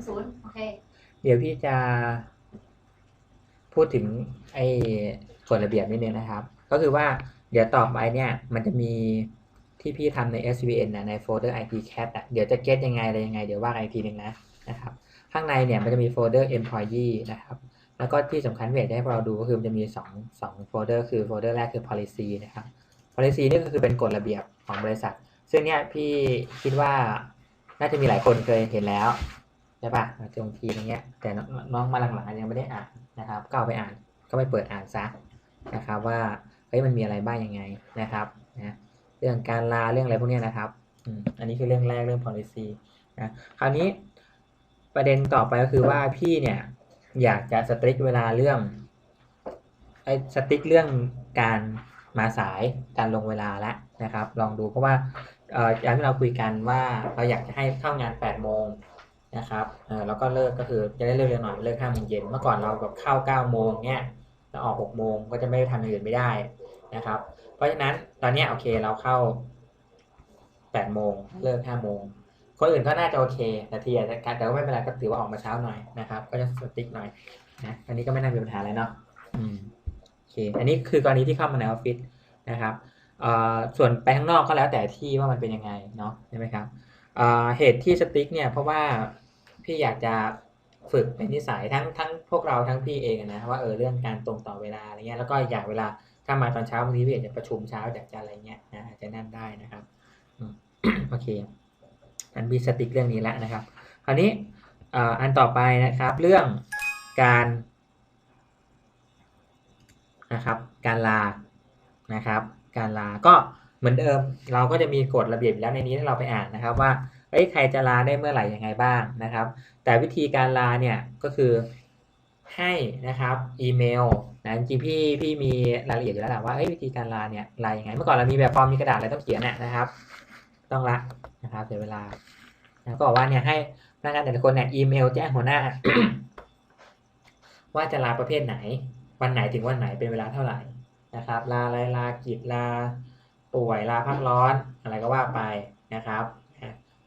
งศูนย์โอเค เดี๋ยวพี่จะพูดถึงไอ้กฎระเบียบนิดนึงนะครับ ก็คือว่าเดี๋ยวต่อไปเนี่ยมันจะมีที่พี่ทำใน SVN นะในโฟลเดอร์ IP cat อะเดี๋ยวจะ get ยังไงอะไรยังไงเดี๋ยวว่ากันอีกทีหนึ่งนะนะครับข้างในเนี่ยมันจะมีโฟลเดอร์ employee นะครับ แล้วก็ที่สำคัญที่อยากจะให้เราดูก็คือมันจะมี2 2โฟลเดอร์คือโฟลเดอร์แรกคือ policy นะครับ policy นี่ก็คือเป็นกฎระเบียบของบริษัท ซึ่งเนี่ยพี่คิดว่าน่าจะมีหลายคนเคยเห็นแล้ว ใช่ปะจงทีอย่างเงี้ย แต่น้องมาหลังๆยังไม่ได้อ่านนะครับ ก็เอาไปอ่านก็ไปเปิดอ่านซะนะครับ ว่าเฮ้ยมันมีอะไรบ้างยังไงนะครับนะเรื่องการลาเรื่องอะไรพวกเนี้ยนะครับอืมอันนี้คือเรื่องแรกเรื่อง policy นะคราวนี้ประเด็นต่อไปก็คือว่าพี่เนี่ยอยากจะสตริกเวลาเรื่องไอ้สตริกเรื่องการมาสายการลงเวลาแล้วนะครับ ลองดูเพราะว่าเอ่ออย่างที่เราคุยกันว่าเราอยากจะให้เข้างาน8โมง นะครับเออแล้วก็เลิกก็คือจะได้เลิกเร็วหน่อยเลิกห้าโมงเย็นเมื่อก่อนเราแบบเข้าเก้าโมงเนี้ยแล้วออกหกโมงก็จะไม่ได้ทำอย่างอื่นไม่ได้นะครับ เพราะฉะนั้นตอนเนี้ยโอเคเราเข้าแปดโมงเลิกห้าโมงคนอื่นก็น่าจะโอเคแต่ทีอาจจะแต่ว่าไม่เป็นไรก็ถือว่าออกมาเช้าหน่อยนะครับ ก็จะสติ๊กหน่อยนะอันนี้ก็ไม่น่ามีปัญหาอะไรเนาะอืมโอเค อันนี้คือกรณีที่เข้ามาในออฟฟิศนะครับเอ่อส่วนไปข้างนอกก็แล้วแต่ที่ว่ามันเป็นยังไงเนาะใช่ไหมครับอ่าเหตุที่สติ๊กเนี่ยเพราะว่า พี่อยากจะฝึกเป็นนิสัยทั้งทั้งพวกเราทั้งพี่เองนะว่าเออเรื่องการตรงต่อเวลาอะไรเงี้ยแล้วก็อยากเวลาถ้ามาตอนเช้าบางทีพี่อยาจจะประชุมเช้าจากจะอะไรเงี้ยนะอาจจะนั่นได้นะครับโอเคอันพี่สติ๊กเรื่องนี้แล้วนะครับ คราวนี้อันต่อไปนะครับเรื่องการนะครับ การลานะครับ การลาก็เหมือนเดิมเราก็จะมีกฎระเบียบแล้วในนี้ที่เราไปอ่านนะครับว่า เอ้ยใครจะลาได้เมื่อไหร่ยังไงบ้างนะครับ แต่วิธีการลาเนี่ยก็คือให้นะครับอีเมลนะจริงพี่พี่มีรายละเอียดอยู่แล้วแหละว่าเอ้ยวิธีการลาเนี่ยลายังไง เมื่อก่อนเรามีแบบฟอร์มมีกระดาษอะไรต้องเขียนน่ะนะครับ ต้องละนะครับเสียเวลานะก็บอกว่าเนี่ยให้พนักงานแต่ละคนเนี่ยอีเมลแจ้งหัวหน้า ว่าจะลาประเภทไหน วันไหนถึงวันไหนเป็นเวลาเท่าไหร่นะครับ ลาอะไรลากิจลาป่วยลาพักร้อนอะไรก็ว่าไปนะครับ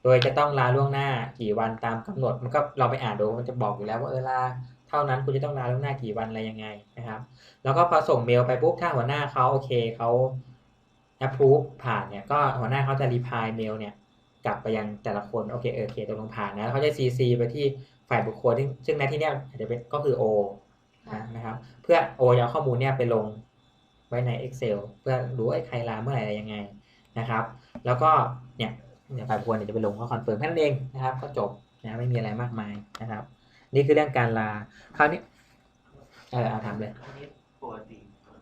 โดยจะต้องลาล่วงหน้ากี่วันตามกำหนด มันก็เราไปอ่านดูมันจะบอกอยู่แล้วว่าเออลาเท่านั้นคุณจะต้องลาล่วงหน้ากี่วันอะไรยังไงนะครับ แล้วก็พอส่งเมลไปปุ๊บถ้าหัวหน้าเขาโอเคเขา approve ผ่านเนี่ยก็หัวหน้าเขาจะ reply เมลเนี่ยกลับไปยังแต่ละคนโอเคเออโอเคตกลงผ่านนะแล้วเขาจะ CC ไปที่ฝ่ายบุคคลซึ่งในที่เนี้ยอาจจะเป็นก็คือ O นะนะครับ เพื่อ O จะเอาข้อมูลเนี่ยไปลงไว้ใน Excel เพื่อรู้ไอ้ใครลาเมื่อไหร่อะไรยังไงนะครับ แล้วก็เนี่ย เนี่ยฝ่ายบุคคลเนี่ยจะไปลงก็คอนเฟิร์มแค่นั้นเองนะครับ ก็จบนะไม่มีอะไรมากมายนะครับ นี่คือเรื่องการลาคราวนี้เออเอาถามเลยอันนี้ปกติ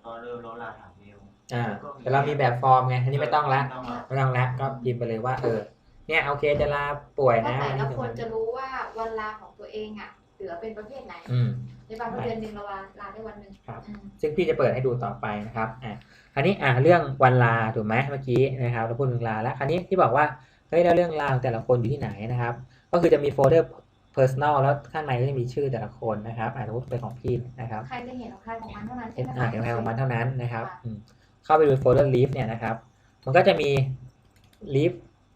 ตอนเริ่มเราลาถามเมลอ่าแต่เรามีแบบฟอร์มไงอันนี้ไม่ต้องละต้องละไม่ต้องละก็พิมพ์ไปเลยว่า เออ เนี่ยโอเคจะลาป่วยก็นะแต่วันละนี้ถึงควันนจะรู้ว่าวันลาของตัวเองอะเหลือเป็นประเภทไหนอืมในบางเดือนหนึ่งเราลาได้วันหนึ่งครับอืมซึ่งพี่จะเปิดให้ดูต่อไปนะครับอะคราวนี้อะเรื่องวันลาถูกไหมเมื่อกี้นะครับ เราพูดถึงลาแล้วคราวนี้ที่บอกว่า เฮ้ยแล้วเรื่องลาของแต่ละคนอยู่ที่ไหนนะครับ ก็คือจะมีโฟลเดอร์ personal แล้วข้างในก็จะมีชื่อแต่ละคนนะครับอะสมมติเป็นของพี่นะครับใครจะเห็นของใครของมันเท่านั้นใช่เอ็นไหมอาร์เอ็นของมันเท่านั้นนะครับอืมเข้าไปดูโฟลเดอร์ leaf เนี่ยนะครับ มันก็จะมี leaf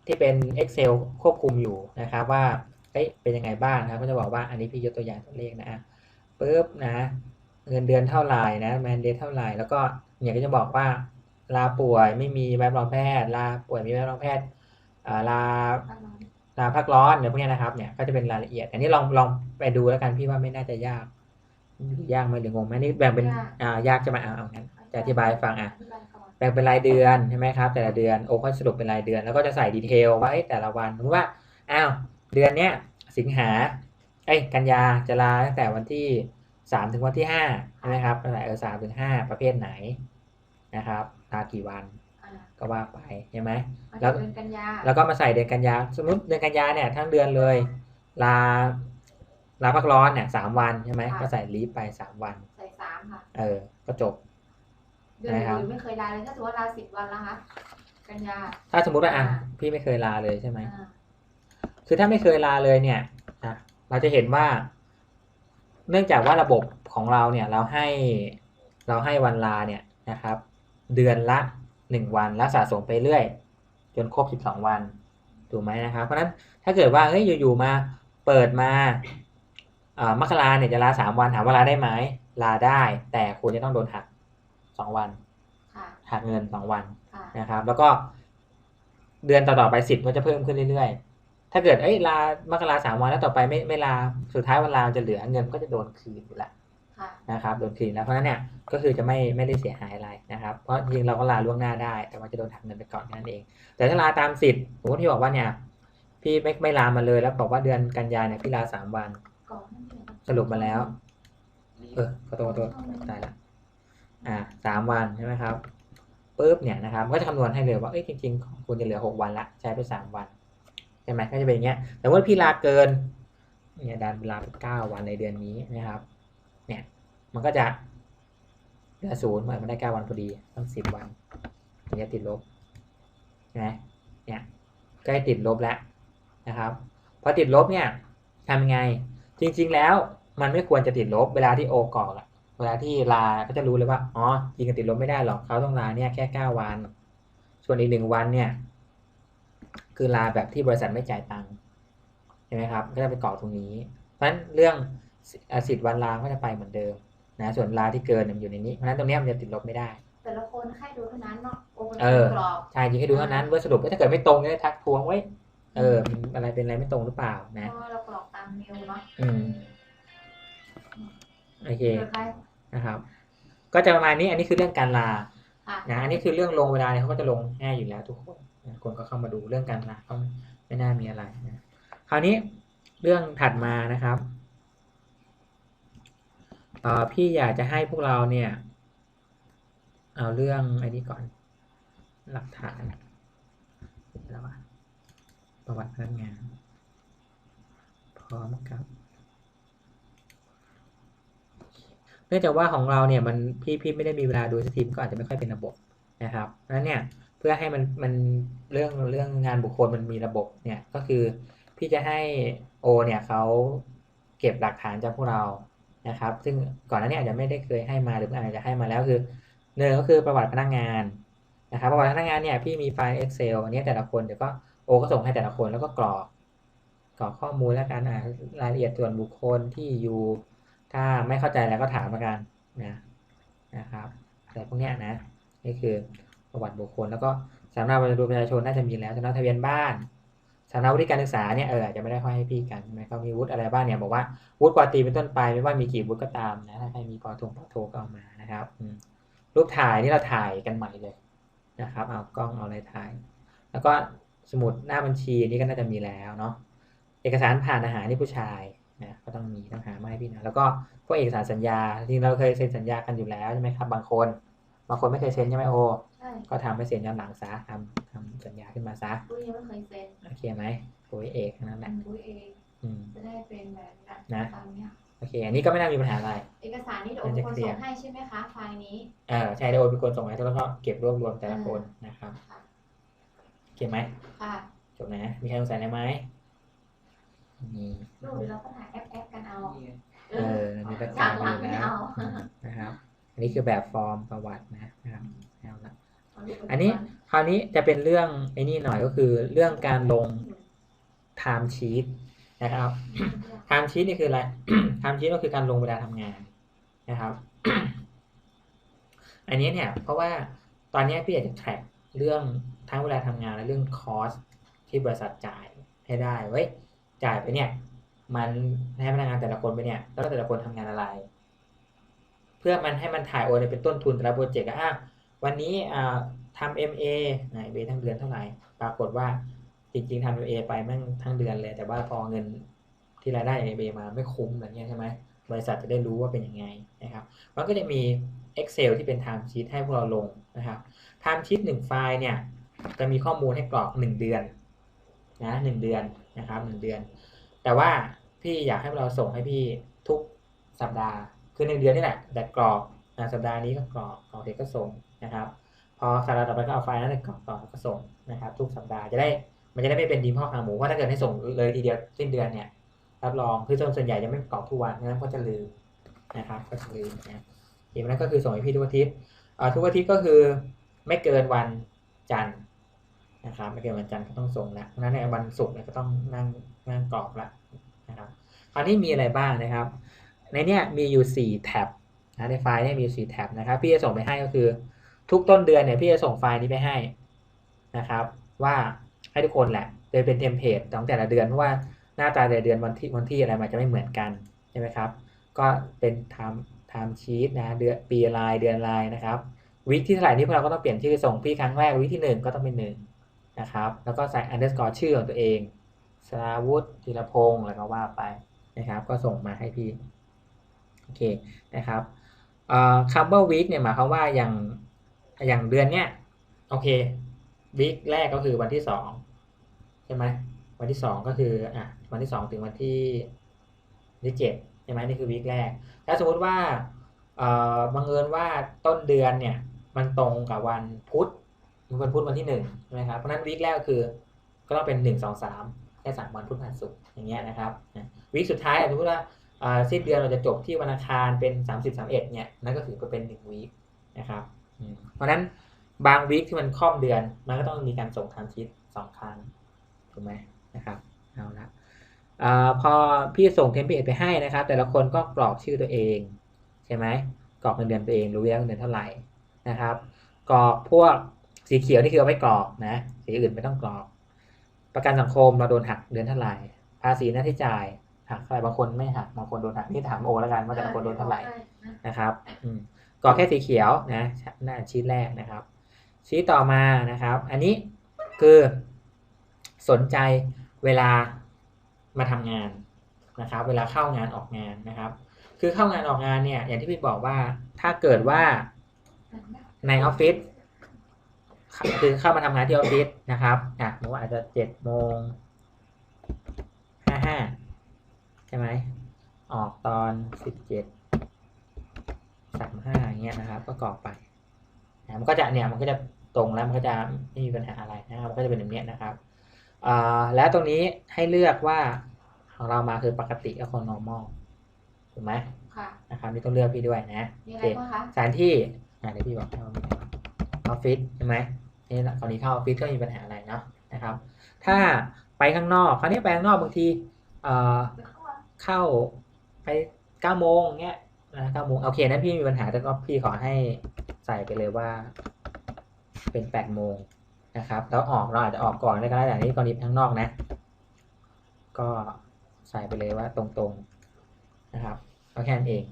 ที่เป็น Excel ควบคุมอยู่นะครับ ว่าเอ้ยเป็นยังไงบ้างนะครับ ก็จะบอกว่าอันนี้พี่ยกตัวอย่างตัวเลขนะปุ๊บนะเงินเดือนเท่าไหร่นะแมนเดทเท่าไหร่แล้วก็เนี่ยก็จะบอกว่าลาป่วยไม่มีใบรับรองแพทย์ลาป่วยมีใบรับรองแพทย์อ่า ลาลาพักร้อนเนี่ยพวกเนี้ยนะครับเนี่ยก็จะเป็นรายละเอียด อันนี้ลองลองไปดูแล้วกันพี่ว่าไม่น่าจะยากยากไหมหรืองงไหมนี่แบ่งเป็นอ่ายากจะมาเอาเอางั้นจะอธิบายให้ฟังอะแบ่งเป็นรายเดือนใช่ไหมครับ แต่ละเดือนโอ้ก็สรุปเป็นรายเดือน แล้วก็จะใส่ดีเทลว่าเอ้ยแต่ละวันสมมติว่าอ้าวเดือนเนี้ยสิงหาเอ้ยกันยาจะลาตั้งแต่วันที่สามถึงวันที่ห้าใช่ไหมครับตั้งแต่เออสามถึงห้าประเภทไหนนะครับลากี่วันอ่า ก็ว่าไปใช่ไหมมันแล้จะวเดือนกันยาแล้วก็มาใส่เดือนกันยาสมมติเดือนกันยาเนี่ยทั้งเดือนเลยลาลาพักร้อนเนี่ยสามวันใช่ไหมก็ใส่ลีฟไปสามวันใส่สามค่ะเออก็จบเดือนอื่นไม่เคยลาเลยถ้าสมมติว่าลาสิบวันแล้วคะกันยาถ้าสมมุติว่าอะอ่าพี่ไม่เคยลาเลยใช่ไหมอ่าคือถ้าไม่เคยลาเลยเนี่ยอะเราจะเห็นว่า เนื่องจากว่าระบบของเราเนี่ยเราให้เราให้วันลาเนี่ยนะครับ เดือนละ หนึ่งวันแล้วสะสมไปเรื่อย จนครบสิบสองวันถูกไหมนะครับเพราะฉะนั้นถ้าเกิดว่าเฮ้ยอยู่ๆมาเปิดมาอ่ามกราเนี่ยจะลาสามวันถามว่าลาได้ไหมลาได้ แต่คุณจะต้องโดนหักสองวันค่ะหักเงินสองวันค่ะนะครับ แล้วก็เดือนต่อๆไปสิทธิ์ก็จะเพิ่มขึ้นเรื่อยๆ ถ้าเกิดเอ้ยลามกราสามวันแล้วต่อไปไม่ไม่ลาสุดท้ายวันลาจะเหลือเงินก็จะโดนคืนอยู่แล้วค่ะ นะครับโดนคืนแล้วเพราะฉะนั้นเนี่ยก็คือจะไม่ไม่ได้เสียหายอะไรนะครับ เพราะจริงๆเราก็ลาล่วงหน้าได้ แต่ว่าจะโดนหักเงินไปก่อนแค่นั้นเอง แต่ถ้าลาตามสิทธิ์ผมก็ที่บอกว่าเนี่ยพี่ไม่ไม่ลามาเลยแล้วบอกว่าเดือนกันยาเนี่ยพี่ลาสามวันก่อนหน้านี้สรุปมาแล้ว เออขอโทษขอโทษตายละอ่าสามวันใช่ไหมครับปุ๊บเนี่ยนะครับก็จะคำนวณให้เลยว่าเอ้ยจริงๆของคุณจะเหลือหกวันละใช้ไปสามวันใช่ไหมก็จะเป็นอย่างเงี้ยแต่ว่าพี่ลาเกินเนี่ยดันลาไปเก้าวันในเดือนนี้นะครับเนี่ย มันก็จะเหลือศูนย์เหมือนมันได้เก้าวันพอดีต้องสิบวันถึงจะติดลบใช่ไหมเนี่ยใกล้ติดลบแล้วนะครับพอติดลบเนี่ยทำยังไง จริง ๆ แล้วมันไม่ควรจะติดลบเวลาที่โอกอกอะเวลาที่ลาก็จะรู้เลยว่าอ๋อจริงๆติดลบไม่ได้หรอกเขาต้องลาเนี่ยแค่เก้าวัน ส่วนอีกหนึ่งวันเนี่ย คือลาแบบที่บริษัทไม่จ่ายตังค์ใช่ไหมครับก็จะไปเกรอกตรงนี้ เพราะฉะนั้นเรื่องสิทธิ์วันลาก็จะไปเหมือนเดิม นะส่วนลาที่เกินเนี่ยมันอยู่ในนี้เพราะฉะนั้นตรงเนี้ยมันจะติดลบไม่ได้ แต่ละคนแค่ดูเท่านั้นเนาะโอ้เป็นเออกรอบใช่จริงให้ดูเท่านั้นว่าสรุปว่าถ้าเกิดไม่ตรงก็ได้ทักทวงไว้เออมันอะไรเป็นอะไรไม่ตรงหรือเปล่านะเพราะว่าเรากรอกตามเมลเนาะอืมโอเคเผื่อใครนะครับ ก็จะประมาณนี้อันนี้คือเรื่องการลาค่ะนะอันนี้คือเรื่องลงเวลาเนี่ยเขาก็จะลงง่ายอยู่แล้วทุกคนนะคนก็เข้ามาดูเรื่องการลาก็ไม่น่ามีอะไรนะคราวนี้เรื่องถัดมานะครับเอ่อ พี่อยากจะให้พวกเราเนี่ย เอาเรื่องไอ้นี้ก่อน หลักฐานแล้วประวัติพนักงาน พร้อมกับเนื่องจากว่าของเราเนี่ยมันพี่พี่ไม่ได้มีเวลาดูสตรีมก็อาจจะไม่ค่อยเป็นระบบนะครับเพราะนั้นเนี่ยเพื่อให้มันมันเรื่องเรื่องงานบุคคลมันมีระบบเนี่ยก็คือพี่จะให้โอเนี่ยเขาเก็บหลักฐานจากพวกเรา นะครับ ซึ่งก่อนหน้านี้อาจจะไม่ได้เคยให้มาหรืออาจจะให้มาแล้วคือหนึ่งก็คือประวัติพนักงานนะครับประวัติพนักงานเนี่ยพี่มีไฟล์ Excel อันนี้แต่ละคนเดี๋ยวก็โอก็ส่งให้แต่ละคนแล้วก็กรอกกรอกข้อมูลและการอ่านรายละเอียดส่วนบุคคลที่อยู่ ถ้าไม่เข้าใจแล้วก็ถามมากันนะนะครับอะไรพวกเนี้ยนะนี่คือประวัติบุคคลแล้วก็สำเนาบัตรประชาชนน่าจะมีแล้วสำเนาทะเบียนบ้าน สำเนาวุฒิการศึกษาเนี่ยเอออาจจะไม่ได้ค่อยให้พี่กันใช่ไหมเขามีวุฒิอะไรบ้างเนี่ยบอกว่าวุฒิปอตีเป็นต้นไปไม่ว่ามีกี่วุฒิก็ตามนะถ้าใครมีปอโทปอโทก็เอามานะครับรูปถ่ายนี่เราถ่ายกันใหม่เลยนะครับเอากล้องเอาอะไรถ่าย แล้วก็สมุดหน้าบัญชีนี่ก็น่าจะมีแล้วเนาะเอกสารผ่านอาหารนี่ผู้ชายนะก็ต้องมีต้องหามาให้พี่นะแล้วก็พวกเอกสารสัญญาจริงเราเคยเซ็นสัญญากันอยู่แล้วใช่ไหมครับบางคน บางคนไม่เคยเซ็นใช่ไหมโอใช่ก็ทำไปเซ็นย้อนหลังซะทำทำสัญญาขึ้นมาซะปุ้ยยังไม่เคยเซ็นโอเคไหมโอ้ยเอกนั่นแหอัละนปุ้ยเองอืมจะได้เป็นแบบนั้นนะตามเนี้ยโอเค อันนี้ก็ไม่น่ามีปัญหาอะไร เอกสารนี่เดี๋ยวโอนคนส่งให้ใช่ไหมคะไฟล์นี้เออใช่เดี๋ยวโอเป็นคนส่งให้แล้วก็เก็บรวบรวมแต่ละคนนะครับค่ะโอเคไหมค่ะจบนะ มีใครสงสัยอะไรไหมนี่รูปเดี๋ยวเราก็ถ่ายแอปแอปกันเอา เออมีประฉากกาศหลังอยู่ไม่แล้วเอาอืมนะครับ อันนี้คือแบบฟอร์มประวัตินะครับเอาละเอารูปปัจจุบัอันนี้คราวนี้จะเป็นเรื่องไอ้นี่หน่อยก็คือเรื่องการลง time sheet นะครับ time sheet นี่คืออะไร time sheet ก็คือการลงเวลาทำงานนะครับ อันนี้เนี่ยเพราะว่าตอนนี้พี่อยากจะ track เรื่องทั้งเวลาทำงานและเรื่อง cost ที่บริษัทจ่ายให้ได้ เว้ย จ่ายไปเนี่ย มันให้พนักงานแต่ละคนไปเนี่ย แล้วแต่ละคนทำงานอะไรเพื่อมันให้มันถ่ายโอนเป็นต้นทุนแต่ละโปรเจกต์อะวันนี้ทำ MA ไหนเบทั้งเดือนเท่าไหร่ ปรากฏว่าจริงๆทำ MA ไปแม่งทั้งเดือนเลย แต่ว่าพอเงินที่รายได้จาก MA มาไม่คุ้มอะไรเงี้ยใช่ไหมบริษัทจะได้รู้ว่าเป็นยังไงนะครับ มันก็จะมี Excel ที่เป็น time sheet ให้พวกเราลงนะครับ time sheet หนึ่งไฟล์เนี่ยจะมีข้อมูลให้กรอกหนึ่งเดือนนะหนึ่งเดือนนะครับหนึ่งเดือน แต่ว่าพี่อยากให้เราส่งให้พี่ทุกสัปดาห์ คือหนึ่งเดือนนี่แหละแต่กรอกนะสัปดาห์นี้ก็กรอกกรอกเสร็จก็ส่งนะครับพอสัปดาห์ต่อไปก็เอาไฟล์นั้นกรอกต่อก็ส่งนะครับ ทุกสัปดาห์จะได้มันจะได้ไม่เป็นดีมพ่อขาหมูเพราะถ้าเกิดให้ส่งเลยทีเดียวสิ้นเดือนเนี่ยรับรองคือส่วนใหญ่จะไม่กรอกทุกวันนั้นก็จะลืมนะครับก็จะลืมนะทีนั้นก็คือส่งให้พี่ทุกอาทิตย์ทุกอาทิตย์ก็คือไม่เกินวันจันทร์นะครับไม่เกินวันจันทร์ก็ต้องส่งและเพราะฉะนั้นในวันศุกร์เนี่ยก็ต้องนั่งนั่งกรอกละนะครับคราวนี้มีอะไรบ้างนะครับ ในเนี้ยมีอยู่ 4 แท็บนะในไฟล์เนี่ยมีอยู่4แท็บนะครับพี่จะส่งไปให้ก็คือ ทุกต้นเดือนเนี่ยพี่จะส่งไฟล์นี้ไปให้นะครับ ว่าให้ทุกคนแหละโดยเป็นเทมเพลตของแต่ละเดือนเพราะว่าหน้าตาแต่ละเดือนวันที่วันที่อะไรมันจะไม่เหมือนกันใช่ไหมครับ ก็เป็น time time sheet นะเดือนปีลายเดือนลายนะครับวิกที่เท่าไหร่นี่พวกเราก็ต้องเปลี่ยนชื่อส่งพี่ครั้งแรกวิกที่หนึ่งก็ต้องเป็นหนึ่งนะครับแล้วก็ใส่ underscore ชื่อของตัวเองสราวุฒิธีรพงศ์แล้วก็ว่าไปนะครับ ก็ส่งมาให้พี่ โอเคนะครับเอ่อคำว่า week เนี่ยหมายความว่าอย่างอย่างเดือนเนี้ยโอเควีคแรกก็คือวันที่สองใช่ไหมวันที่สองก็คืออะวันที่สองถึงวันที่ที่เจ็ดใช่ไหมนี่คือวีคแรก ถ้าสมมติว่าเอ่อบังเอิญว่าต้นเดือนเนี่ยมันตรงกับวันพุธวันพุธวันที่หนึ่งใช่ไหมครับเพราะนั้นวีคแรกก็คือก็ต้องเป็นหนึ่งสองสามแค่สามวันพุธพฤหัสศุกร์อย่างเงี้ยนะครับวีคสุดท้ายสมมติว่า สิ้นเดือนเราจะจบที่วันอังคารเป็นสามสิบสามเอ็ดเนี่ยนั่นก็คือเป็นหนึ่งวีคนะครับเพราะฉะนั้นบางวีคที่มันค่อมเดือนมันก็ต้องมีการส่งทางชีตสองครั้งถูกไหมนะครับเอาละอพอพี่ส่งเทมเพลตไปให้นะครับ แต่ละคนก็กรอกชื่อตัวเองใช่ไหมกรอกเงินเดือนตัวเองรู้แล้วเงินเดือนเท่าไหร่นะครับ กรอกพวกสีเขียวนี่คือเอาไว้กรอกนะสีอื่นไม่ต้องกรอก ประกันสังคมเราโดนหักเดือนเท่าไหร่ภาษีหน้าที่จ่าย หักเท่าไหร่บางคนไม่หักบางคนโดนหักนี่ถามโอแล้วกันว่าแต่ละคนโดนเท่าไหร่นะครับอืมกรอกแค่สีเขียวนะหน้าชีตแรกนะครับ ชีตต่อมานะครับ อันนี้คือสนใจเวลามาทำงานนะครับ เวลาเข้างานออกงานนะครับ คือเข้างานออกงานเนี่ย อย่างที่พี่บอกว่าถ้าเกิดว่าในออฟฟิศคือเข้ามาทำงานที่ออฟฟิศนะครับอะสมมติว่าอาจจะเจ็ดโมงห้าห้าใช่ไหมออกตอนสิบเจ็ดสามห้าอย่างเงี้ยนะครับ ก็กรอกไปนะมันก็จะเนี่ยมันก็จะตรงแล้วมันก็จะไม่มีปัญหาอะไรนะครับมันก็จะเป็นแบบเนี้ยนะครับอ่าแล้วตรงนี้ให้เลือกว่าของเรามาคือปกติกับคน normal ถูกไหมค่ะนะครับนี่ต้องเลือกพี่ด้วยนะมีโออะไรเคบ้างคะสถานที่อ่าเดี๋ยวพี่บอกให้ว่ามีอะไรออฟฟิศใช่ไหมนี่ตอนนี้เข้าออฟฟิศก็ไม่มีปัญหาอะไรเนาะนะครับ ถ้าไปข้างนอกคราวนี้ไปข้างนอกบางทีเอ่อไป เข้ามาเข้าไปเก้าโมงเงี้ยนะเก้าโมงโอเคนั้นพี่มีปัญหาแต่ก็พี่ขอให้ใส่ไปเลยว่า เป็นแปดโมงนะครับแล้วออกเราอาจจะออกก่อนได้ก็ได้แต่นี่กรณีข้างนอกนะ ก็ใส่ไปเลยว่าตรงๆนะครับก็แค่นั้นเอง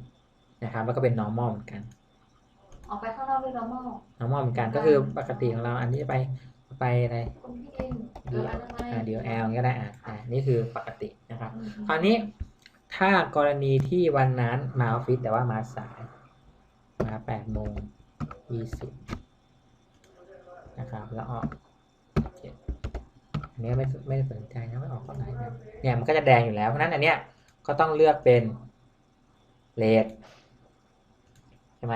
นะครับ แล้วก็เป็น normal เหมือนกัน ออกไปข้างนอกด้วย normal normal เหมือนกันก็คือปกติของเราอันนี้จะไปไปอะไรคุณพี่เองเอออนามัยอ่าเดี๋ยว L ก็ได้อะอ่านี่คือปกตินะครับอืมคราวนี้ ถ้ากรณีที่วันนั้นมาออฟฟิศแต่ว่ามาสาย มาแปดโมงยี่สิบนะครับ แล้วออกเจ็ดอันนี้ไม่ไม่ได้สนใจนะว่าออกตอนไหนนะเนี่ยมันก็จะแดงอยู่แล้ว เพราะฉะนั้นอันเนี้ยก็ต้องเลือกเป็นเลดใช่ไหม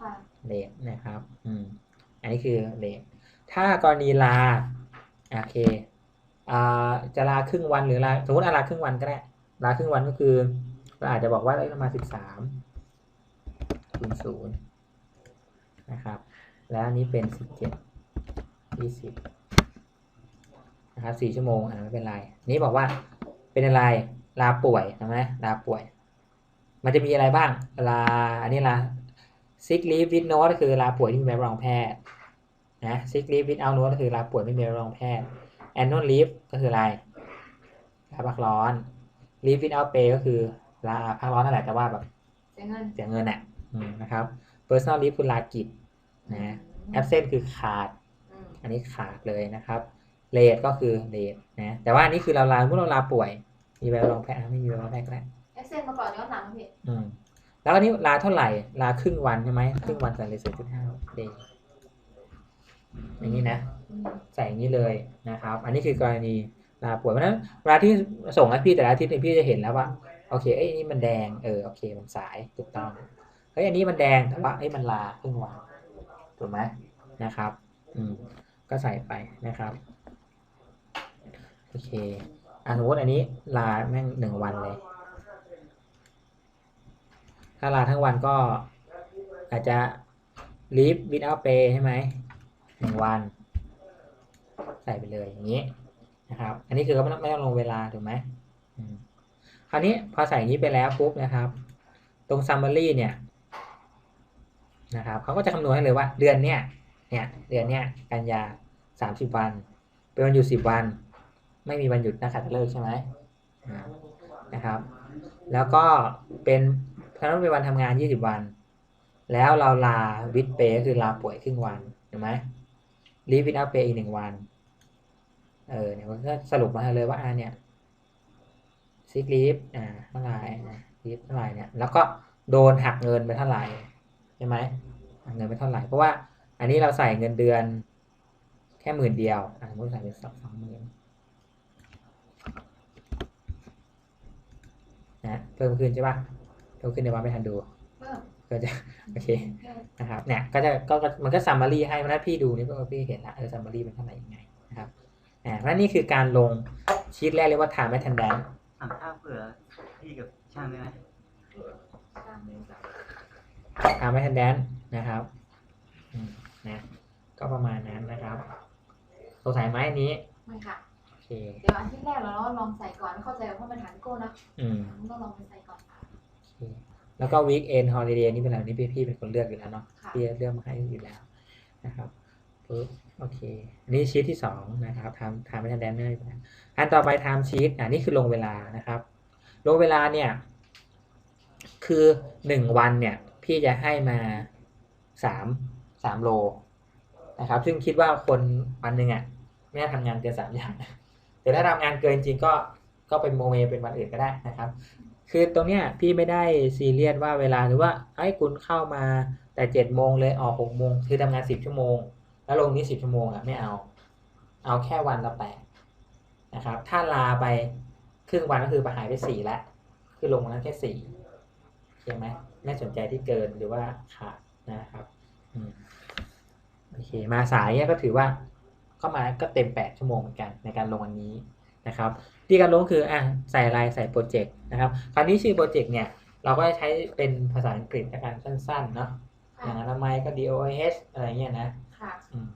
ค่ะเลทนะครับ อืม อันนี้คือเลทถ้ากรณีลา โอเค อ่า จะลาครึ่งวันหรือลา สมมติอาลาครึ่งวันก็ได้ ลาครึ่งวันก็คือเราอาจจะบอกว่าเอ้ยเรามาสิบสามคูณศูนย์นะครับ แล้วอันนี้เป็นสิบเจ็ดยี่สิบนะครับสี่ชั่วโมงอ่าไม่เป็นไร นี้บอกว่าเป็นอะไรลาป่วยใช่ไหมลาป่วย มันจะมีอะไรบ้างลาอันนี้ลา sick leave with note ก็คือลาป่วยที่มีใบรับรองแพทย์นะ sick leave without note ก็คือลาป่วยไม่มีใบรับรองแพทย์ annual leave ก็คืออะไรลาพักร้อน leave without pay ก็คือลาพักร้อนนั่นแหละแต่ว่าแบบเสียเงินเสียเงินอะอืมนะครับ personal leave คือลากิจนะ absent คือขาดอืมอันนี้ขาดเลยนะครับ late ก็คือ late นะแต่ว่าอันนี้คือเราลาเมื่อเราลาป่วย มีใบรับรองแพทย์อะไม่มีใบรับรองแพทย์ก็ได้เอ็กเซนมาก่อนย้อนหลังพี่อืมแล้วอันนี้ลาเท่าไหร่ ลาครึ่งวันใช่ไหมครึ่งวันใส่เลยศูนย์จุดห้าเดย์อย่างนี้นะอืมใส่อย่างนี้เลยนะครับ อันนี้คือกรณี ลาป่วยเพราะฉะนั้นเวลาที่ส่งให้พี่แต่ละอาทิตย์เนี่ยพี่จะเห็นแล้วว่าโอเคเอ้นี่มันแดงเออโอเคมันสายถูกต้องเฮ้ยอันนี้มันแดงแต่ว่าเอ้ยมันลาครึ่งวันถูกไหมนะครับ อืมก็ใส่ไปนะครับโอเคอะสมมติอันนี้ลาแม่งหนึ่งวันเลย ถ้าลาทั้งวันก็อาจจะ leave without pay ใช่ไหมหนึ่งวัน ใส่ไปเลยอย่างนี้ นะครับ อันนี้คือก็ไม่ต้องไม่ต้องลงเวลาถูกไหมคราวนี้พอใส่อย่างนี้ไปแล้วปุ๊บนะครับ ตรง summary เนี่ยนะครับเขาก็จะคำนวณให้เลยว่าเดือนเนี้ยเนี่ยเดือนเนี้ยกันยาสามสิบวัน เป็นวันหยุดสิบวัน ไม่มีวันหยุดนักขัตฤกษ์ใช่ไหมนะครับ แล้วก็เป็นเพราะนั้นเป็นวันทำงานยี่สิบวัน แล้วเราลาวิดเปย์คือลาป่วยครึ่งวันเห็นไหมลีฟวิดอัพเปย์อีกหนึ่งวัน เออเนี่ยมันก็สรุปมาเลยว่าอ่าเนี่ยซิกลีฟอ่าเท่าไหร่นะลีฟเท่าไหร่เนี่ยแล้วก็โดนหักเงินไปเท่าไหร่ใช่ไหมหักเงินไปเท่าไหร่เพราะว่าอันนี้เราใส่เงินเดือนแค่หมื่นเดียวอ่าสมมติใส่เป็นสองสองหมื่นนะเพิ่มขึ้นใช่ปะเพิ่มขึ้นในวันไม่ทันดูก็จะโอเคนะครับเนี่ยก็จะก็มันก็ซัมมารีให้เพราะนั้นพี่ดูนี่ก็พี่เห็นละเออซัมมารีเป็นเท่าไหร่ยังไง อ่าเพราะฉะนั้นนี่คือการลงชีตแรกเรียกว่า time attendance สั่งข้าวเผื่อพี่กับช่างได้ไหมตามเลยจ้ะ time attendance นะครับอืมนะก็ประมาณนั้นนะครับสงสัยไหมอันนี้ไม่ค่ะ โอเคเดี๋ยวอันที่แรกเราลองใส่ก่อนไม่เข้าใจเพราะมันถามพี่โก้นะอืมต้องลองไปใส่ก่อนค่ะโอเคแล้วก็ weekend holiday นี่เป็นอะไรนี่พี่พี่เป็นคนเลือกอยู่แล้วเนาะค่ะ พี่เลือกมาให้อยู่แล้วนะครับ ปุ๊บโอเคอันนี้ชีตที่สองนะครับ time time attendance ไม่ได้ไปแล้วอันต่อไป time sheet อ่านี่คือลงเวลานะครับ ลงเวลาเนี่ย คือหนึ่งวันเนี่ย พี่จะให้มาสามสามโลนะครับ ซึ่งคิดว่าคนวันหนึ่งอะไม่น่าทำงานเกินสามอย่างแต่ถ้าทำงานเกินจริงก็ก็เป็นโมเมเป็นวันอื่นก็ได้นะครับ คือตรงเนี้ยพี่ไม่ได้ซีเรียสว่าเวลาหรือว่าไอ้คุณเข้ามาแต่เจ็ดโมงเลยออกหกโมงคือทำงานสิบชั่วโมง แล้วลงนี้สิบชั่วโมงอะไม่เอา เอาแค่วันละแปดนะครับ ถ้าลาไปครึ่งวันก็คือไปหายไปสี่ล้วคือลงมานั้นแค่สี่ใช่ไหมไม่สนใจที่เกินหรือว่าขาดนะครับโอเค มาสายเนี่ยก็ถือว่าก็มาก็เต็มแปดชั่วโมงเหมือนกันในการลงวันนี้นะครับ ที่การลงคืออะใส่ลายใส่โปรเจกต์นะครับ คราวนี้ชื่อโปรเจกต์เนี่ย เราก็จะใช้เป็นภาษาอังกฤษในการสั้นๆเนาะอย่างอนามัยก็ DOH อะไรเงี้ยนะ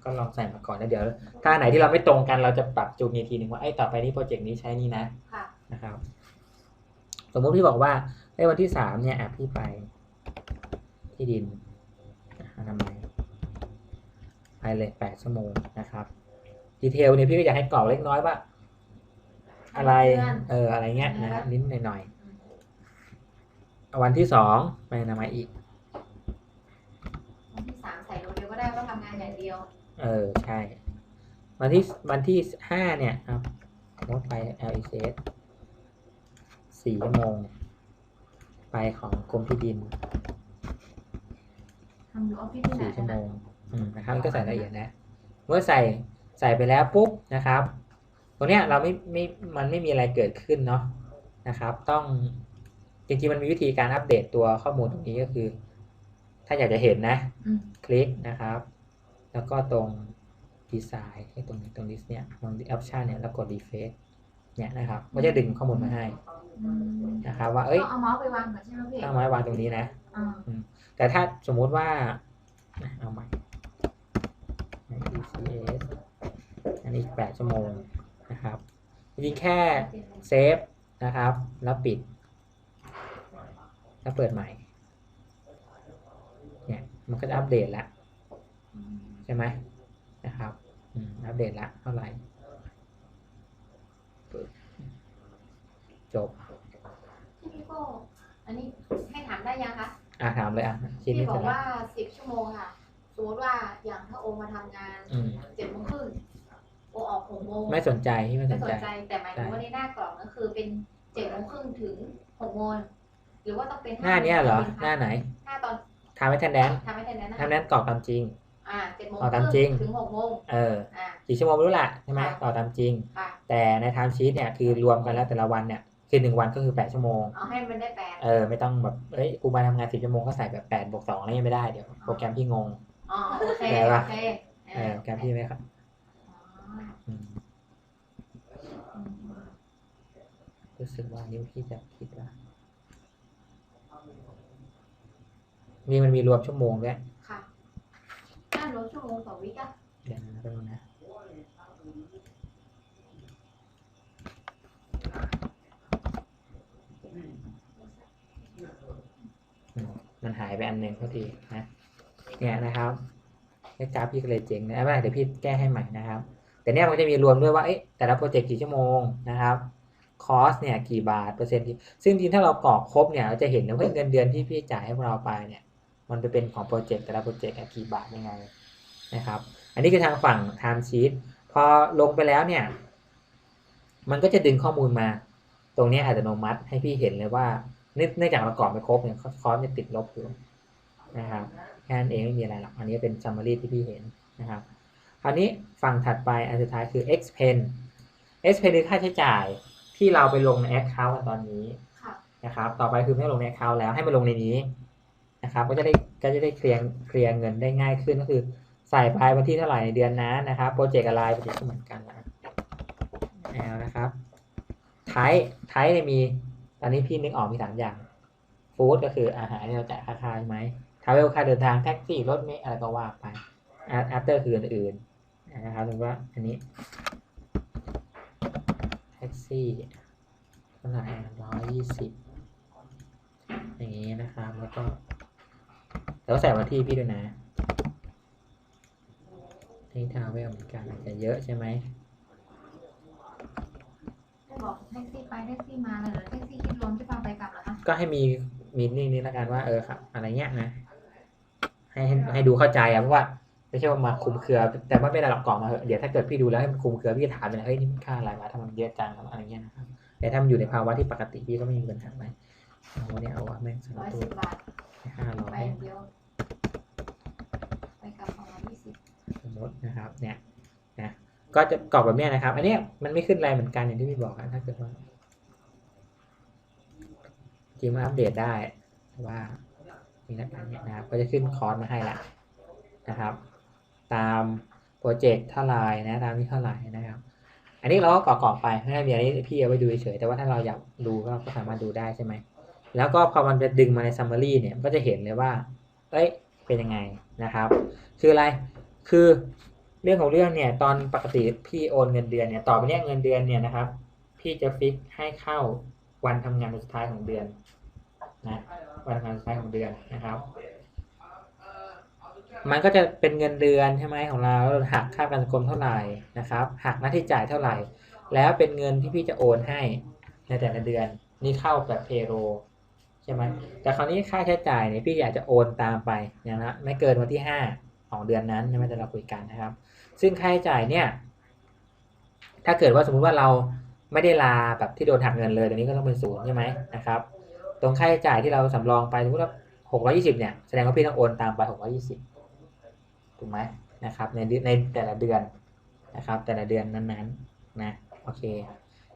ก็ลองใส่มาก่อนแล้วเดี๋ยว ถ้าอันไหนที่เราไม่ตรงกันเราจะปรับจูนอีกทีหนึ่งว่าไอ้ยต่อไปนี้โปรเจกต์นี้ใช้นี่นะค่ะนะครับ สมมุติพี่บอกว่าในวันที่สามเนี่ยอะพี่ไปที่ดินอะอนามัยไปเลยแปดชั่วโมงนะครับดีเทลเนี่ยพี่ก็อยากให้กรอกเล็กน้อยว่าอะไร เอออะไรเงี้ยนะนิดหน่อยๆวันที่สองไปอนามัยอีก วันที่สามใส่โลเดียวก็ได้ว่าทำงานอย่าง เดียวเออ ใช่ วันที่วันที่ห้าเนี่ยครับรถไป l e c s สี่ชั่วโมง ไปของกรมที่ดินทำอยู่ออฟฟิศที่ไหนสี่ชั่วโมนะงอืมนะครับก็ใส่ละเอียดนะ เมื่อใส่ใส่ไปแล้วปุ๊บนะครับ ตรงเนี้ยเราไม่ไม่มันไม่มีอะไรเกิดขึ้นเนาะนะครับ ต้องจริงๆมันมีวิธีการอัปเดตตัวข้อมูลตรงนี้ก็คือ ถ้าอยากจะเห็นนะอืมคลิกนะครับ แล้วก็ตรงดีไซน์ให้ตรงนี้ตรงนี้เนี่ยตรงออปชันเนี่ยแล้วกดรีเฟซเนี่ยนะครับก็จะดึงข้อมูลมาให้อืมนะครับว่าเอ้ยต้องเอาเมาส์ไปวางก่อนใช่ไหมพี่ตั้งไม้วางตรงนี้นะอ่าแต่ถ้าสมมุติว่าอะเอาใหม่ใน ECS อันนี้แปดชั่วโมงนะครับจริงๆแค่เซฟนะครับ แล้วปิด แล้วเปิดใหม่ เนี่ย มันก็จะอัปเดตแล้วอืม ใช่ไหมนะครับอืมอัปเดตละเท่าไหร่ปึ๊บจบที่พี่โก้อันนี้ให้ถามได้ยังคะอะถามเลยอะชิ้นพี่นี้บเสอร็จกแล้วว่าสิบชั่วโมงค่ะสมมติว่าอย่างถ้าโอมาทำงานอืมเจ็ดโมงครึ่งโอออกหกโมงไม่สนใจที่ไม่สไม่นสใจนใจ แต่หมายถึงว่าในหน้ากล่องก็คือเป็นเจ็ดโมงครึ่งถึงหกโมงหรือว่าต้องเป็นหน้าเนี้ยเหรอหน้าไหนหน้าตอนทำให้ทันแดนทำให้ทันนั้นนะทำแดนกรอกตามจริง อ่าเจ็ดโมงเอาตามจริง ถึงหกโมงเอออ่า กี่ชั่วโมงไม่รู้ละใช่ไหมค่ะกรอกตามจริง ค่ะ แต่ในไทม์ชีตเนี่ยคือรวมกันแล้วแต่ละวันเนี่ยคือหนึ่งวันก็คือแปดชั่วโมงเอาให้มันได้แปดเออไม่ต้องแบบเอ้ยกูมาทำงานสิบชั่วโมงก็ใส่แบบแปดบวกสองอะไรไม่ได้เดี๋ยวโปรแกรมพี่งง อ๋อโอเคได้ปะ โอเคเออโปรแกรมพี่ไม่ครับอ๋ออืมอืมรู้สึกว่านิ้วพี่จะผิดว่านี่มันมีรวมชั่วโมงด้วย น่าลดช่วโมงสองกอะเดี๋ยวนะแป๊บนะมันหายไปอันหนึ่งพอดีนะ เนี่ยนะครับไอ้กราฟพี่ก็เลยเจ๋งนะไม่เป็เดี๋ยวพี่แก้ให้ใหม่นะครับ แต่เนี้ยมันจะมีรวมด้วยว่าแต่ละโปรเจกต์กี่ชั่วโมงนะครับคอสเนี่ยกี่บาทเปอร์เซ็นต์ซึ่งจริงถ้าเรากรอกครบเนี่ยเราจะเห็นนะว่าเงินเดือนที่พี่จ่ายให้เราไปเนี่ย มันจะเป็นของโปรเจกต์แต่ละโปรเจกต์อะกี่บาทยังไงนะครับ อันนี้คือทางฝั่ง time sheet พอลงไปแล้วเนี่ย มันก็จะดึงข้อมูลมา ตรงเนี้ยอัตโนมัติให้พี่เห็นเลยว่าเนื่องเนื่องจากเรากรอกไม่ครบเนี่ยคอสจะติดลบอยู่นะครับแค่นั้นเองไม่มีอะไรหรอกอันนี้เป็น summary ที่พี่เห็นนะครับคราวนี้ฝั่งถัดไปอันสุดท้ายคือ expense expense คือค่าใช้จ่ายที่เราไปลงใน account กันตอนนี้ค่ะนะครับ ต่อไปคือไม่ลงใน account แล้วให้มาลงในนี้ นะครับ ก็จะได้ก็จะได้เคลียร์เคลียร์เงินได้ง่ายขึ้นก็คือ ใส่ไปวันที่เท่าไหร่ในเดือนนั้นนะครับโปรเจกต์อะไรโปรเจกต์ก็เหมือนกันนะแล้วนะครับไทไทเนี่ยมีตอนนี้พี่นึกออกมีสามอย่างฟู้ดก็คืออาหารที่เราจ่ายค่าค่าใช่ไหมทาวเวลค่าเดินทางแท็กซี่รถเมล์อะไรก็ว่าไปอัปเตอร์คืออื่นๆนะครับถึงว่าอันนี้แท็กซี่เท่าไหร่ร้อยยี่สิบอย่างนี้นะครับแล้วก็ แล้วใส่วันที่พี่ด้วยนะนี่ทาวเวลเหมือนกันอาจจะเยอะใช่ไหมได้บอกแท็กซี่ไปแท็กซี่มาเลยเหรอแท็กซี่คิดรวมที่ฟังไปกลับเหรอคะก็ให้มีมีนิ่งนี้แล้วกันว่าเออครับอะไรเงี้ยนะให้ให้ให้ดูเข้าใจอะเพราะว่าไม่ใช่ว่ามาคุมเครือ แต่ว่าไม่ได้หลักกล่องมาเถอะเดี๋ยวถ้าเกิดพี่ดูแล้วให้มันคุมเครือพี่จะถามไปเลยเฮ้ยนี่มันค่าอะไรวะทำไมมันเยอะจังอะไรเงี้ยนะครับแต่ถ้ามันอยู่ในภาวะที่ปกติพี่ก็ไม่มีปัญหาอะไร เอาเนี่ยเอาวะแม่งสามร้อยตัวสิบบาทห้าร้อไปยอย่างเดียว ไปกลับสองร้อยยี่สิบสมมตินะครับ เนี่ยนะก็จะกรอกแบบเนี้ยนะครับ อันเนี้ยมันไม่ขึ้นอะไรเหมือนกันอย่างที่พี่บอกอะถ้าเกิดว่าจริงมันอัปเดตได้แต่ว่านี่นะกันเนี่ยนะครับ ก็จะขึ้นคอร์สมาให้ละนะครับ ตามโปรเจกต์เท่าไหร่นะตามที่เท่าไหร่นะครับ อันนี้เราก็กรอกๆไปไม่ได้มีอะไรพี่เอาไว้ดูเฉยๆแต่ว่าถ้าเราอยากดูก็ก็สามารถดูได้ใช่ไหม แล้วก็พอมันจะดึงมาใน summary เนี่ยก็จะเห็นเลยว่าเอ้ยเป็นยังไงนะครับ คืออะไรคือเรื่องของเรื่องเนี่ยตอนปกติพี่โอนเงินเดือนเนี่ยต่อไปเนี้ยเงินเดือนเนี่ยนะครับ พี่จะฟิกให้เข้าวันทำงานสุดท้ายของเดือนนะวันทำงานสุดท้ายของเดือนนะครับ มันก็จะเป็นเงินเดือนใช่ไหมของเราแล้วเราหักค่าประกันสังคมเท่าไหร่นะครับหักหน้าที่จ่ายเท่าไหร่ แล้วเป็นเงินที่พี่จะโอนให้ในแต่ละเดือนนี่เข้าแบบเพโร ใช่ไหมแต่คราวนี้ค่าใช้จ่ายเนี่ยพี่อยากจะโอนตามไปนะฮะไม่เกินวันที่ห้าของเดือนนั้นใช่ไหมแต่เราคุยกันนะครับ ซึ่งค่าใช้จ่ายเนี่ย ถ้าเกิดว่าสมมุติว่าเราไม่ได้ลาแบบที่โดนหักเงินเลยตรงนี้ก็ต้องเป็นศูนย์ใช่ไหมนะครับ ตรงค่าใช้จ่ายที่เราสำรองไปสมมติว่าหกร้อยี่สิบเนี่ยแสดงว่าพี่ต้องโอนตามไปหกร้อยี่สิบถูกไหมนะครับในเดือนในแต่ละเดือนนะครับ แต่ละเดือนนั้นๆนะโอเค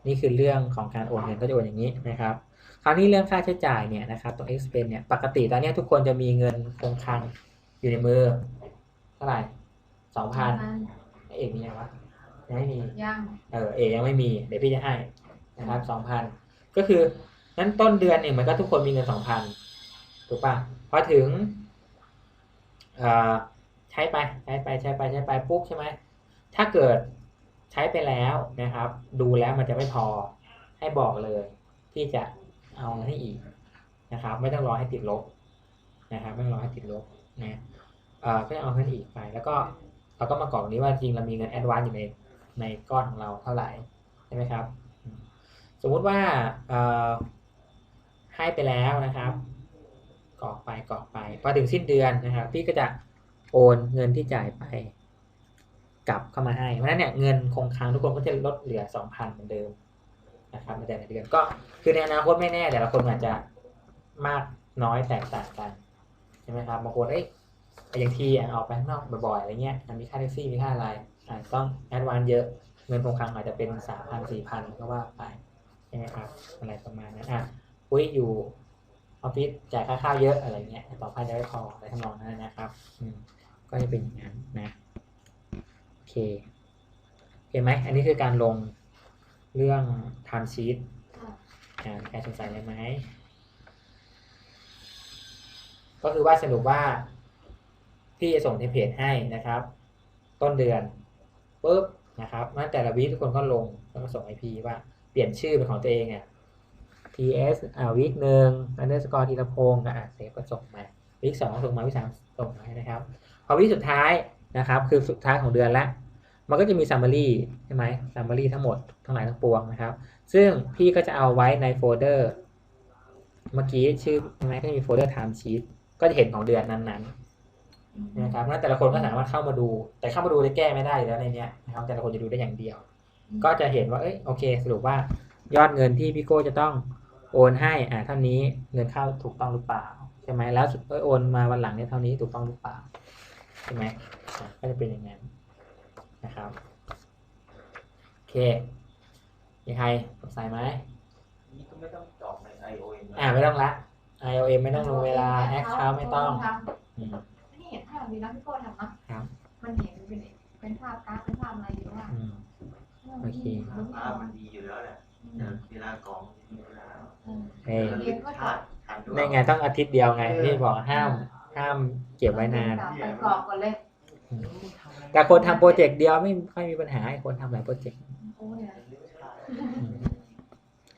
นี่คือเรื่องของการโอนเงินก็จะโอนอย่างนี้นะครับ คราวนี้เรื่องค่าใช้จ่ายเนี่ยนะครับตรง expense เนี่ยปกติตอนเนี้ยทุกคนจะมีเงินคงคลังอยู่ในมือเท่าไหร่สองพันเอกมียังวะยังไม่มีย่างเออเอยังไม่มีเดี๋ยวพี่จะให้นะครับสองพันก็คือนั้นต้นเดือนเนี่ยมันก็ทุกคนมีเงินสองพันถูกปะพอถึงเอ่อใช้ไปใช้ไปใช้ไปใช้ไปปุ๊บใช่ไหมถ้าเกิดใช้ไปแล้วนะครับ ดูแล้วมันจะไม่พอให้บอกเลยที่จะ เอาเงินให้อีกนะครับ ไม่ต้องรอให้ติดลบนะครับ ไม่ต้องรอให้ติดลบนะก็จะเอาเงินอีกไป แล้วก็เราก็มากรอกนี้ว่าจริงเรามีเงินแอดวานซ์อยู่ในในก้อนของเราเท่าไหร่ใช่ไหมครับ สมมุติว่าให้ไปแล้วนะครับกรอกไปกรอกไปพอถึงสิ้นเดือนนะครับ พี่ก็จะโอนเงินที่จ่ายไปกลับเข้ามาให้ เพราะฉะนั้นเนี่ยเงินคงค้างทุกคนก็จะลดเหลือสองพันเหมือนเดิม นะครับในแต่ละเดือนก็คือในอนาคตไม่แน่แต่ละคนอาจจะมากน้อยแตกต่างกันใช่ไหมครับบางคนเอ้ยอย่างทีอออกไปข้างนอกบ่อยๆอะไรเงี้ยอะมีค่าแท็กซี่มีค่าอะไรอาจต้องแอดวานเยอะเงินคงคลังอาจจะเป็นสามพันสี่พันก็ว่าไปใช่ไหมครับอะไรประมาณนั้นอะอุ้ยอยู่ออฟฟิศจ่ายค่าข้าวเยอะอะไรเงี้ยต่อพันจะไม่พออะไรทำนองนั้นนะครับอืมก็จะเป็นอย่างนั้นนะโอเคเห็นไหมอันนี้คือการลง เรื่อง time sheet ค่ะอ่าใครสงสัยอะไรไหม ก็คือว่าสรุปว่า พี่จะส่งเทมเพลตให้นะครับ ต้นเดือนปุ๊บนะครับนั่นแต่ละวีคทุกคนก็ลงแล้วก็ส่งให้พี่ว่าเปลี่ยนชื่อเป็นของตัวเองอะ ts อ่าวีคหนึ่ง underscore ธีรพงศ์อะเซฟก็ส่งมาวิกสองส่งมาวิกสามส่งมานะครับ พอวิกสุดท้ายนะครับ คือสุดท้ายของเดือนแล้ว มันก็จะมี summary ใช่ไหม summary ทั้งหมดทั้งหลายทั้งปวงนะครับ ซึ่งพี่ก็จะเอาไว้ในโฟลเดอร์ เมื่อกี้ชื่อใช่ไหมก็จะมีโฟลเดอร์ time sheet ก็จะเห็นของเดือนนั้นๆนะครับแล้วแต่ละคนก็สามารถเข้ามาดู แต่เข้ามาดูได้แก้ไม่ได้แล้วในเนี้ยนะครับแต่ละคนจะดูได้อย่างเดียว ก็จะเห็นว่าเอ้ยโอเค สรุปว่ายอดเงินที่พี่โก้จะต้องโอนให้อ่าเท่านี้เงินเข้าถูกต้องหรือเปล่าใช่ไหมแล้วโอนมาวันหลังเนี่ยเท่านี้ถูกต้องหรือเปล่าใช่ไหมก็จะเป็นอย่างนั้น นะครับโอเคมีใครสงสัยไหมนี่ก็ไม่ต้องตอบใน IOM อ่าไม่ต้องละ IOM ไม่ต้องลงเวลาแอคเคาท์ไม่ต้องทอืมำนี่เห็นภาพดีนะพี่โก้ทำเนาะครับ มันเห็นเป็นเป็นภาพกราฟเป็นภาพอะไรอยู่ว่าอืม โอเคภาพมันดีอยู่แล้วแหละแต่เวลากรองมีเวลาเฮ้ยเรียนก็ถอดทันด้วยได้ไงต้องอาทิตย์เดียวไงพี่บอกห้ามห้ามเก็บไว้นาน ไปกรอกก่อนเลย แต่คนทำโปรเจกต์เดียวไม่ค่อยมีปัญหาไอ้คนทำหลายโปรเจกต์โอ้ยอืม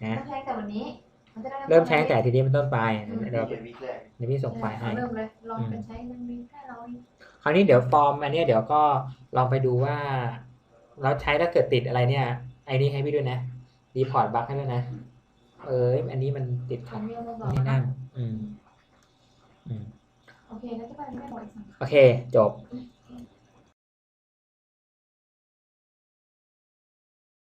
นะถ้าใช้แต่วันนี้มันจะได้เริ่มใช้ตั้งแต่ทีนี้เป็นต้นไปเดี๋ยวเรียนวิกแรกเดี๋ยวพี่ส่งไฟล์ให้เริ่มเลยลองเป็นใช้มันมีแค่เราเองคราวนี้เดี๋ยวฟอร์มอันเนี้ยเดี๋ยวก็ลองไปดูว่า เราใช้ถ้าเกิดติดอะไรเนี่ยไอ้นี่ให้พี่ด้วยนะรีพอร์ตบั๊กให้ด้วยนะ เอออันนี้มันติดขัทำดเรื่องลองนี่นะนั่นอืมอืมโอเคแล้วจะไปไม่หมดอีกโอเคจบ